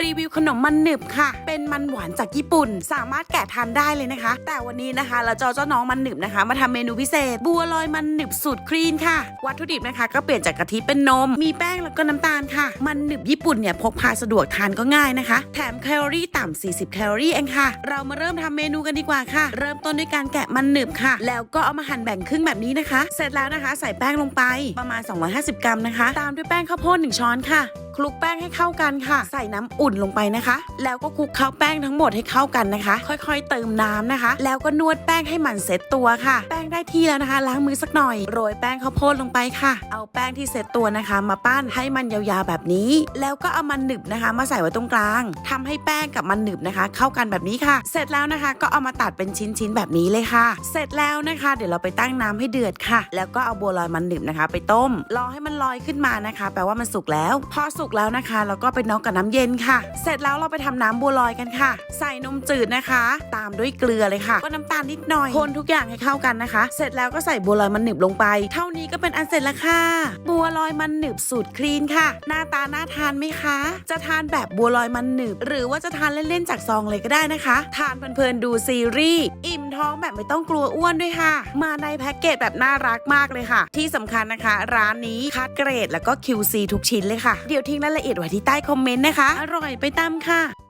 รีวิวขนมมันหนึบค่ะ เป็นมันหวานจากญี่ปุ่น สามารถแกะทานได้เลยนะคะ แต่วันนี้นะคะเราจะเอาเจ้าน้องมันหนึบนะคะ มาทำเมนูพิเศษ บัวลอยมันหนึบสูตรคลีนค่ะ วัตถุดิบนะคะ ก็เปลี่ยนจากกะทิเป็นนม มีแป้งแล้วก็น้ำตาลค่ะ มันหนึบญี่ปุ่นเนี่ยพกพาสะดวกทานก็ง่ายนะคะ แถมแคลอรี่ต่ำ40 แคลอรี่เองค่ะ เรามาเริ่มทำเมนูกันดีกว่าค่ะ เริ่มต้นด้วยการแกะมันหนึบค่ะ แล้วก็เอามาหั่นแบ่งครึ่งแบบนี้นะคะ เสร็จแล้วนะคะ ใส่แป้งลงไปประมาณ 250 กรัมนะคะ ตามด้วยแป้งข้าวโพด1ช้อนค่ะ คลุกแป้งให้เข้ากันค่ะ ใส่น้ำอุ่นลงไปนะคะ แล้วก็คลุกเคล้าแป้งทั้งหมดให้เข้ากันนะคะ ค่อยๆ เติมน้ำนะคะ แล้วก็นวดแป้งให้มันเซ็ตตัวค่ะ แป้งได้ที่แล้วนะคะ ล้างมือสักหน่อยโรยแป้งข้าวโพดลงไปค่ะ เอาแป้งที่เซ็ตตัวนะคะ มาปั้นให้มันยาวๆแบบนี้ แล้วก็เอามันหนึบนะคะ มาใส่ไว้ตรงกลางทำให้แป้งกับมันหนึบนะคะ เข้ากันแบบนี้ค่ะ เสร็จแล้วนะคะ ก็เอามาตัดเป็นชิ้นๆแบบนี้เลยค่ะ เสร็จแล้วนะคะ เดี๋ยวเราไปตั้งน้ำให้เดือดค่ะ แล้วก็เอาบัวลอยมันหนึบนะคะ ไปต้มรอให้มันลอยขึ้นมานะคะ แปลว่ามันสุกแล้ว พอสุกแล้วนะคะ เราก็ไปน็อกกับน้ำเย็นค่ะเสร็จแล้วเราไปทำน้ำบัวลอยกันค่ะ ใส่นมจืดนะคะ ตามด้วยเกลือเลยค่ะ ก็น้ำตาลนิดหน่อย คนทุกอย่างให้เข้ากันนะคะ เสร็จแล้วก็ใส่บัวลอยมันหนึบลงไป เท่านี้ก็เป็นอันเสร็จแล้วค่ะ บัวลอยมันหนึบสูตรคลีนค่ะ หน้าตาน่าทานไหมคะ จะทานแบบบัวลอยมันหนึบ หรือว่าจะทานเล่นๆจากซองเลยก็ได้นะคะ ทานเพลินๆดูซีรีส์อิ่มท้องแบบไม่ต้องกลัวอ้วนด้วยค่ะ มาในแพ็กเกจแบบน่ารักมากเลยค่ะ ที่สำคัญนะคะ ร้านนี้คัดเกรดแล้วก็ QC ทุกชิ้นเลยค่ะ เดี๋ยวทิ้งรายละเอียดไว้ที่ใต้คอมเมนต์นะคะอร่อยไปตามค่ะ